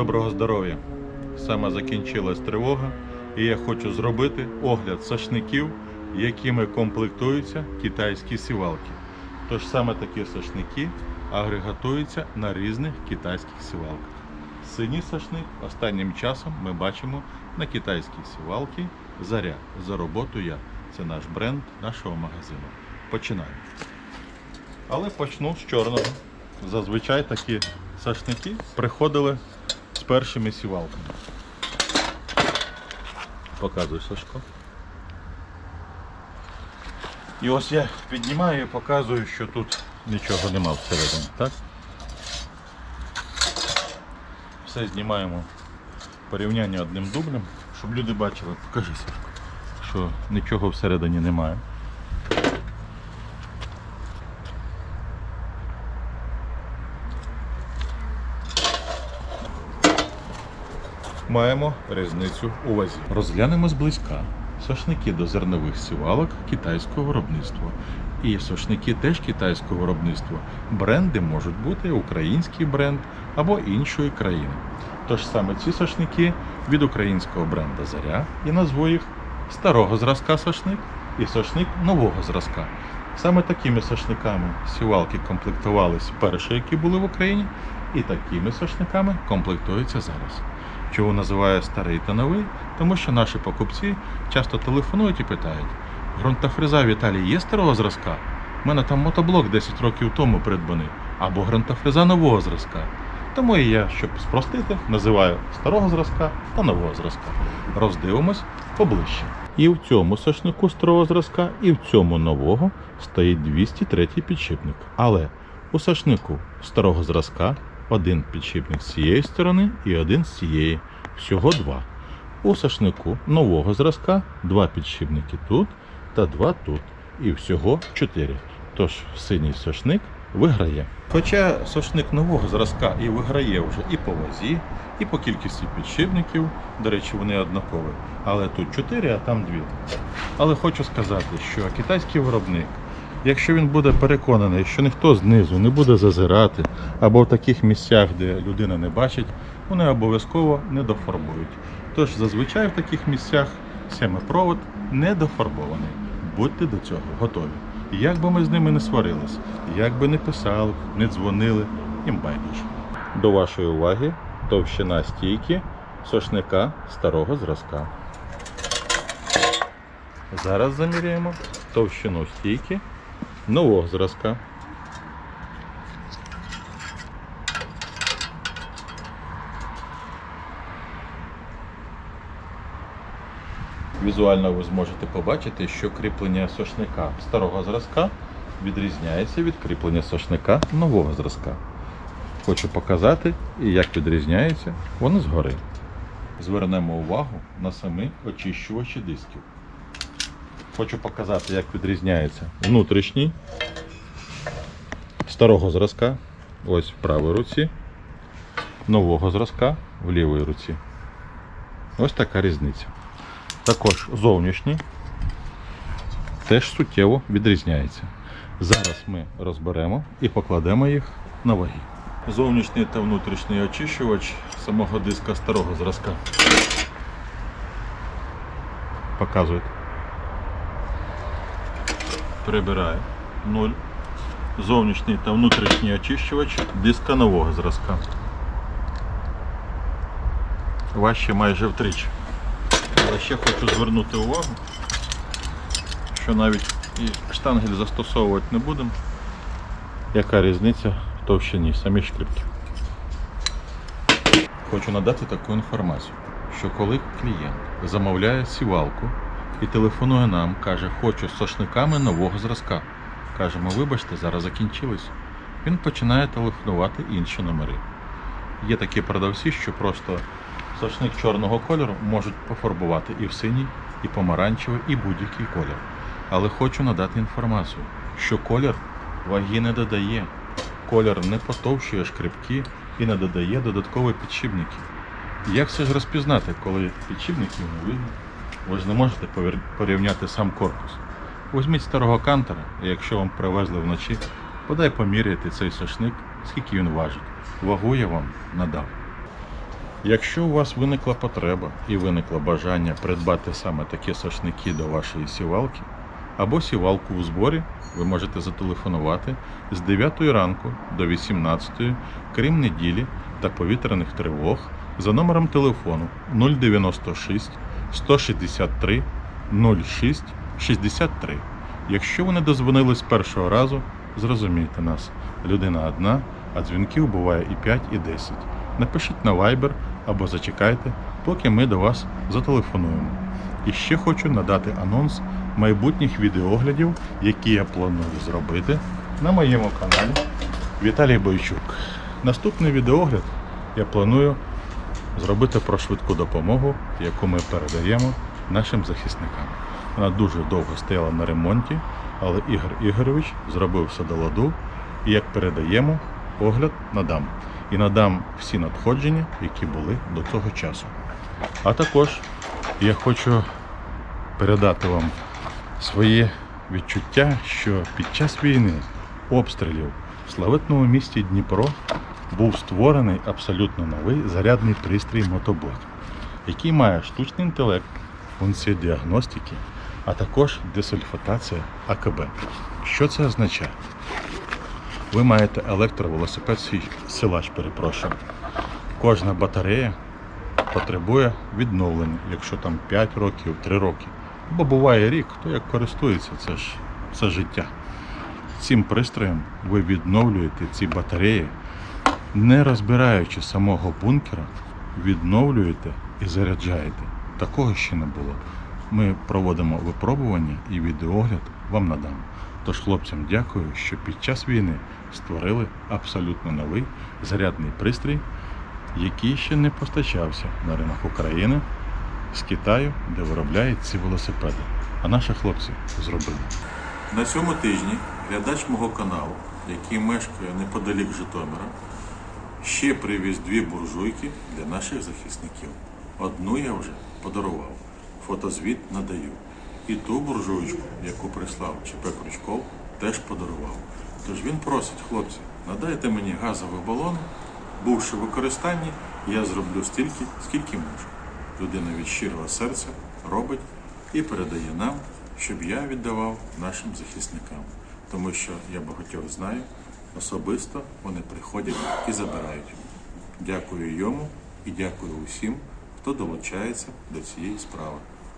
доброго здоров'я! Саме закінчилась тривога, і я хочу зробити огляд сашників, якими комплектуються китайські сівалки. Тож саме такі сашники агрегатуються на різних китайських сівалках. Синій сашник останнім часом ми бачимо на китайській сівалці Заря. За роботу я. Це наш бренд нашого магазину. Починаємо. Але почну з чорного. Зазвичай такі сашники приходили з першими сівалками. Показуй Сашко. І ось я піднімаю і показую, що тут нічого нема всередині, так? Все знімаємо порівняння одним дублем, щоб люди бачили, покажи Сашко, що нічого всередині немає. Маємо різницю у вазі. Розглянемо зблизька. Сошники до зернових сівалок китайського виробництва. І сошники теж китайського виробництва. Бренди можуть бути український бренд або іншої країни. Тож саме ці сошники від українського бренда Заря і назву їх старого зразка сошник і сошник нового зразка. Саме такими сошниками сівалки комплектувались перші, які були в Україні, і такими сошниками комплектуються зараз. Чого називаю старий та новий? Тому що наші покупці часто телефонують і питають: ґрунтофреза в Італії є старого зразка? У мене там мотоблок 10 років тому придбаний, або ґрунтофреза нового зразка. Тому і я, щоб спростити, називаю старого зразка та нового зразка. Роздивимось поближче. І в цьому сошнику старого зразка, і в цьому нового стоїть 203 підшипник. Але у сошнику старого зразка один підшипник з цієї сторони і один з цієї. Всього два. У сошнику нового зразка два підшипники тут та два тут. І всього чотири. Тож синій сошник виграє. Хоча сошник нового зразка і виграє вже і по вазі, і по кількості підшипників, до речі, вони однакові. Але тут 4, а там 2. Але хочу сказати, що китайський виробник, якщо він буде переконаний, що ніхто знизу не буде зазирати, або в таких місцях, де людина не бачить, вони обов'язково не дофарбують. Тож зазвичай в таких місцях семипровод не дофарбований. Будьте до цього готові. Як би ми з ними не сварились, як би не писали, не дзвонили, їм байдуже. До вашої уваги товщина стійки сошника старого зразка. Зараз заміряємо товщину стійки нового зразка. Візуально ви зможете побачити, що кріплення сошника старого зразка відрізняється від кріплення сошника нового зразка. Хочу показати, як відрізняється воно згори. Звернемо увагу на самі очищувачі дисків. Хочу показати, як відрізняється внутрішній старого зразка, ось в правій руці, нового зразка в лівій руці. Ось така різниця. Також зовнішній теж суттєво відрізняється. Зараз ми розберемо і покладемо їх на ваги. Зовнішній та внутрішній очищувач самого диска старого зразка. Показують. Прибирає 0. Зовнішній та внутрішній очищувач диска нового зразка. Важче майже втричі. Але ще хочу звернути увагу, що навіть і штангель застосовувати не будемо. Яка різниця в товщині самі шкрипки. Хочу надати таку інформацію, що коли клієнт замовляє сівалку і телефонує нам, каже, хочу з сошниками нового зразка. Кажемо, вибачте, зараз закінчились. Він починає телефонувати інші номери. Є такі продавці, що просто сошник чорного кольору можуть пофарбувати і в синій, і помаранчевий, і будь-який колір. Але хочу надати інформацію, що колір ваги не додає, колір не потовщує шкрипки і не додає додаткові підшипники. Як все ж розпізнати, коли підшипників не видно? Ви ж не можете порівняти сам корпус. Візьміть старого кантера, і якщо вам привезли вночі, подай поміряйте цей сошник, скільки він важить. Вагу я вам надав. Якщо у вас виникла потреба і виникло бажання придбати саме такі сошники до вашої сівалки або сівалку у зборі, ви можете зателефонувати з 9 ранку до 18, крім неділі та повітряних тривог за номером телефону 096 163 06 63. Якщо ви не дозвонились першого разу, зрозумійте нас. Людина одна, а дзвінків буває і 5, і 10. Напишіть на Viber або зачекайте, поки ми до вас зателефонуємо. І ще хочу надати анонс майбутніх відеоглядів, які я планую зробити на моєму каналі Віталій Бойчук. Наступний відеогляд я планую зробити про швидку допомогу, яку ми передаємо нашим захисникам. Вона дуже довго стояла на ремонті, але Ігор Ігорович зробив все до ладу. І як передаємо, огляд надам. І надам всі надходження, які були до цього часу. А також я хочу передати вам своє відчуття, що під час війни обстрілів в славетному місті Дніпро був створений абсолютно новий зарядний пристрій мотобот, який має штучний інтелект, функції діагностики, а також десульфатація АКБ. Що це означає? Ви маєте електровелосипед силач, перепрошую. Кожна батарея потребує відновлення, якщо там 5 років, 3 роки. Бо буває рік, хто як користується, це ж це життя. Цим пристроєм ви відновлюєте ці батареї, не розбираючи самого бункера, відновлюєте і заряджаєте. Такого ще не було. Ми проводимо випробування і відеогляд вам надам. Тож хлопцям дякую, що під час війни створили абсолютно новий зарядний пристрій, який ще не постачався на ринок України з Китаю, де виробляють ці велосипеди. А наші хлопці зробили. На цьому тижні глядач мого каналу, який мешкає неподалік Житомира, ще привіз дві буржуйки для наших захисників. Одну я вже подарував, фотозвіт надаю. І ту буржуйку, яку прислав ЧП Крючков, теж подарував. Тож він просить, хлопці, надайте мені газовий балон, бувши в використанні, я зроблю стільки, скільки можу. Людина від щирого серця робить і передає нам, щоб я віддавав нашим захисникам. Тому що я багатьох знаю, особисто вони приходять і забирають. Дякую йому і дякую усім, хто долучається до цієї справи.